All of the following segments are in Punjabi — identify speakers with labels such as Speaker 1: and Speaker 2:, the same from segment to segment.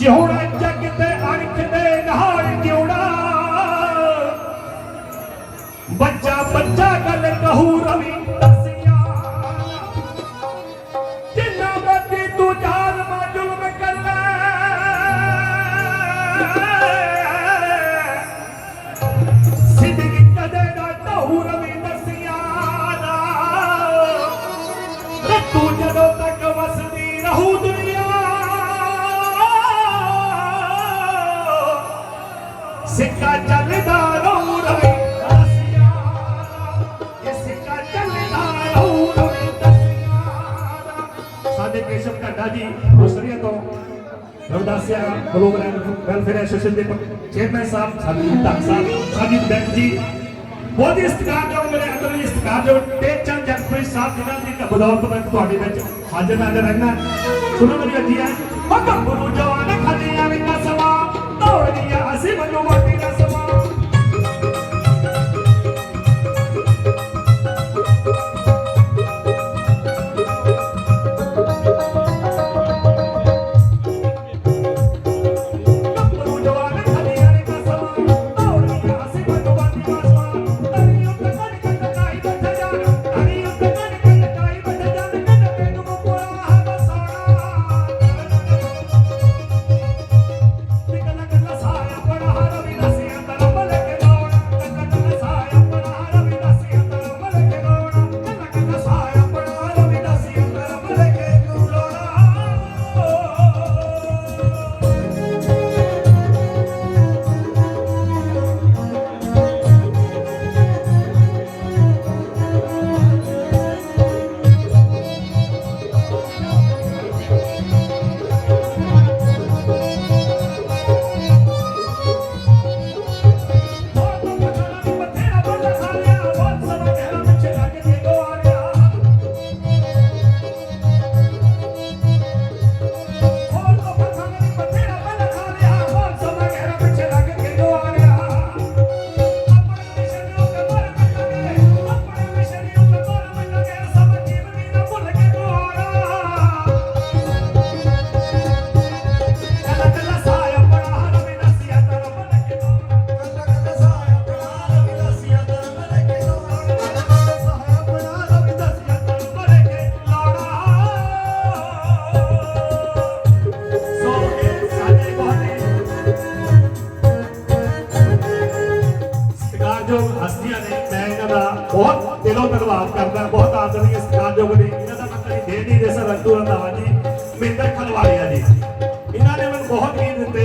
Speaker 1: ਜਿਉਣਾ ਜੱਗ ਤੇ ਅਣਖ ਦੇ ਨਹਾਰ ਜਿਉਣਾ। ਬੱਚਾ ਬੱਚਾ ਗੱਲ ਕਹੂ ਰਵੀ ਢੱਡਾ ਜੀ ਹੋਸਰੀਆ ਤੋਂ ਰਵਦਾਸਿਆ ਗਲੋਬਲ ਵੈਲਫੇਅਰ ਐਸੋਸੀਏਸ਼ਨ ਦੇ ਚੇਅਰਮੈਨ ਸਾਹਿਬ ਸਾਜੀਦ ਧੱਕ ਸਾਹਿਬ ਸਾਜੀਦ ਬੈਂਕ ਜੀ ਬਹੁਤ ਹੀ ਸਤਿਕਾਰਯੋਗ ਮੇਰੇ ਅੰਦਰ ਹੀ ਸਤਿਕਾਰਯੋਗ ਟੇਚਨ ਜਗਪ੍ਰੀਤ ਸਾਹਿਬ ਜਿਨ੍ਹਾਂ ਦੀ ਬਦੌਲਤ ਮੈਂ ਤੁਹਾਡੇ ਵਿੱਚ ਹਾਜ਼ਰ ਨਾਜ਼ਰ ਰਹਿਣਾ ਸੁਣੋ ਮੇਰੀ ਅੱਜੀ ਹੈ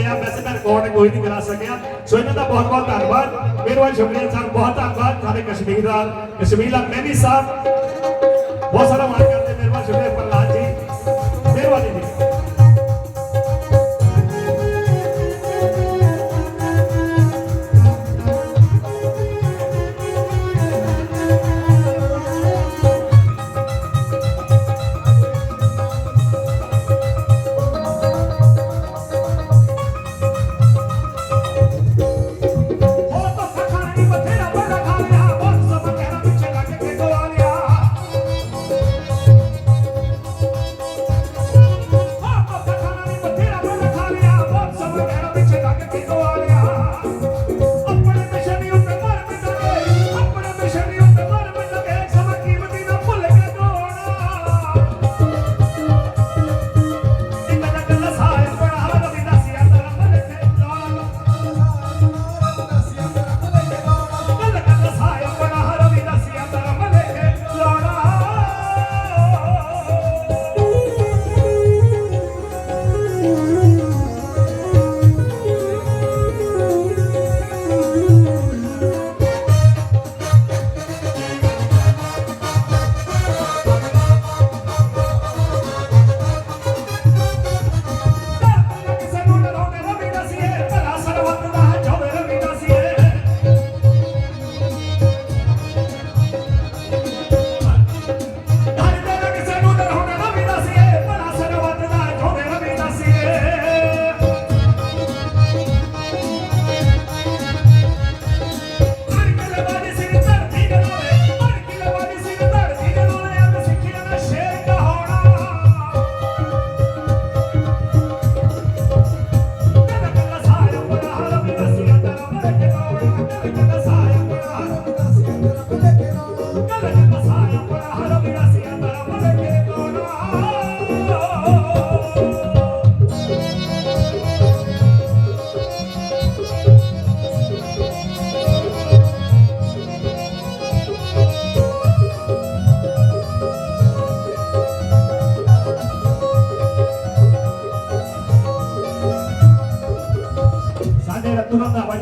Speaker 1: ਰਹੇ ਹਾਂ ਵੈਸੇ ਮੈਂ ਰਿਕਾਰਡ ਕੋਈ ਨਹੀਂ ਕਰਾ ਸਕਿਆ। ਸੋ ਇਹਨਾਂ ਦਾ ਬਹੁਤ ਬਹੁਤ ਧੰਨਵਾਦ। ਮੇਰੇ ਵੱਲ ਸ਼ੁਕਰੀਆ ਸਰ ਬਹੁਤ ਧੰਨਵਾਦ। ਸਾਡੇ ਕਸ਼ਮੀਰ ਦਾ ਕਸ਼ਮੀਰ ਦਾ ਮੈਨੀ ਸਾਹਿਬ, ਬਹੁਤ ਸਾਰਾ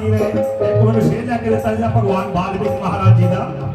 Speaker 1: ਜੀ ਨੇ ਇੱਕ ਮੈਨੂੰ ਸ਼ੇਰ ਲੈ ਕੇ ਦਿੱਤਾ ਜਿਹੜਾ ਭਗਵਾਨ ਬਾਲਮੀਕ ਮਹਾਰਾਜ ਜੀ ਦਾ।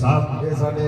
Speaker 2: સાત દેશ
Speaker 1: અને